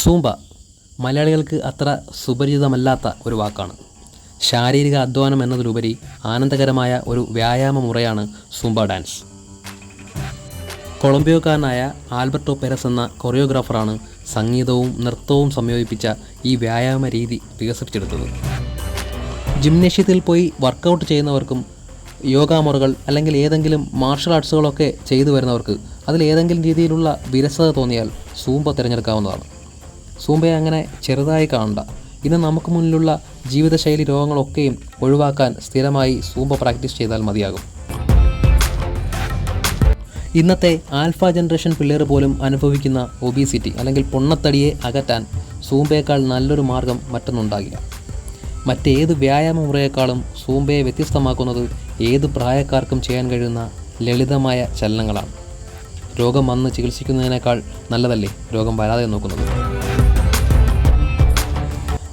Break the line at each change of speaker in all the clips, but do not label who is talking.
Zumba മലയാളികൾക്ക് അത്ര സുപരിചിതമല്ലാത്ത ഒരു വാക്കാണ്. ശാരീരിക അധ്വാനം എന്നതിലുപരി ആനന്ദകരമായ ഒരു വ്യായാമ മുറയാണ് സൂമ്പ ഡാൻസ്. കൊളംബിയോക്കാരനായ ആൽബർട്ടോ പെരസ് എന്ന കൊറിയോഗ്രാഫറാണ് സംഗീതവും നൃത്തവും സംയോജിപ്പിച്ച ഈ വ്യായാമ രീതി വികസിപ്പിച്ചെടുത്തത്. ജിംനേഷ്യത്തിൽ പോയി വർക്കൗട്ട് ചെയ്യുന്നവർക്കും യോഗ മുറകൾ അല്ലെങ്കിൽ ഏതെങ്കിലും മാർഷൽ ആർട്സുകളൊക്കെ ചെയ്തു വരുന്നവർക്ക് അതിൽ ഏതെങ്കിലും രീതിയിലുള്ള വിരസത തോന്നിയാൽ സൂമ്പ തിരഞ്ഞെടുക്കാവുന്നതാണ്. സൂംബയെ അങ്ങനെ ചെറുതായി കാണണ്ട. ഇന്ന് നമുക്ക് മുന്നിലുള്ള ജീവിതശൈലി രോഗങ്ങളൊക്കെയും ഒഴിവാക്കാൻ സ്ഥിരമായി സൂമ്പ പ്രാക്ടീസ് ചെയ്താൽ മതിയാകും. ഇന്നത്തെ ആൽഫ ജനറേഷൻ പിള്ളേർ പോലും അനുഭവിക്കുന്ന ഒബീസിറ്റി അല്ലെങ്കിൽ പൊണ്ണത്തടിയെ അകറ്റാൻ സൂമ്പയേക്കാൾ നല്ലൊരു മാർഗം മറ്റൊന്നുണ്ടാകില്ല. മറ്റേത് വ്യായാമ മുറയേക്കാളും സൂമ്പയെ വ്യത്യസ്തമാക്കുന്നത് ഏത് പ്രായക്കാർക്കും ചെയ്യാൻ കഴിയുന്ന ലളിതമായ ചലനങ്ങളാണ്. രോഗം വന്ന് ചികിത്സിക്കുന്നതിനേക്കാൾ നല്ലതല്ലേ രോഗം വരാതെ നോക്കുന്നത്?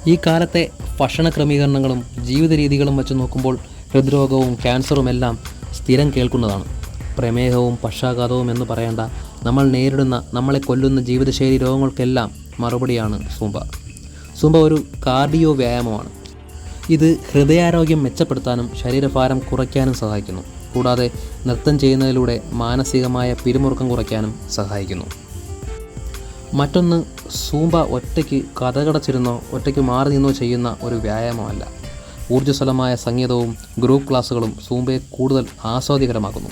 ഈ കാലത്തെ ഭക്ഷണ ക്രമീകരണങ്ങളും ജീവിത രീതികളും വെച്ച് നോക്കുമ്പോൾ ഹൃദ്രോഗവും ക്യാൻസറും എല്ലാം സ്ഥിരം കേൾക്കുന്നതാണ്. പ്രമേഹവും പക്ഷാഘാതവും എന്ന് പറയേണ്ട നമ്മൾ നേരിടുന്ന നമ്മളെ കൊല്ലുന്ന ജീവിതശൈലി രോഗങ്ങൾക്കെല്ലാം മറുപടിയാണ് സൂമ്പ സൂമ്പ ഒരു കാർഡിയോ വ്യായാമമാണ്. ഇത് ഹൃദയാരോഗ്യം മെച്ചപ്പെടുത്താനും ശരീരഭാരം കുറയ്ക്കാനും സഹായിക്കുന്നു. കൂടാതെ നൃത്തം ചെയ്യുന്നതിലൂടെ മാനസികമായ പിരിമുറുക്കം കുറയ്ക്കാനും സഹായിക്കുന്നു. മറ്റൊന്ന് സൂംബ ഒറ്റയ്ക്ക് കഥകടച്ചിരുന്നോ ഒറ്റയ്ക്ക് മാറി നിന്നോ ചെയ്യുന്ന ഒരു വ്യായാമമല്ല. ഊർജസ്വലമായ സംഗീതവും ഗ്രൂപ്പ് ക്ലാസ്സുകളും സൂമ്പയെ കൂടുതൽ ആസ്വാദ്യകരമാക്കുന്നു.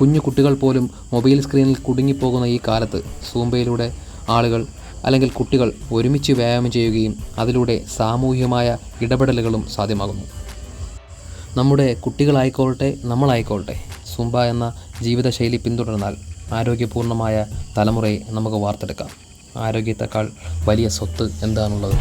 കുഞ്ഞു കുട്ടികൾ പോലും മൊബൈൽ സ്ക്രീനിൽ കുടുങ്ങിപ്പോകുന്ന ഈ കാലത്ത് സൂമ്പയിലൂടെ ആളുകൾ അല്ലെങ്കിൽ കുട്ടികൾ ഒരുമിച്ച് വ്യായാമം ചെയ്യുകയും അതിലൂടെ സാമൂഹികമായ ഇടപെടലുകളും സാധ്യമാകുന്നു. നമ്മുടെ കുട്ടികളായിക്കോട്ടെ നമ്മളായിക്കോട്ടെ സുംബ എന്ന ജീവിതശൈലി പിന്തുടർന്നാൽ ആരോഗ്യപൂർണമായ തലമുറയെ നമുക്ക് വാർത്തെടുക്കാം. ആരോഗ്യത്തെക്കാൾ വലിയ സ്വത്ത് എന്താണുള്ളത്?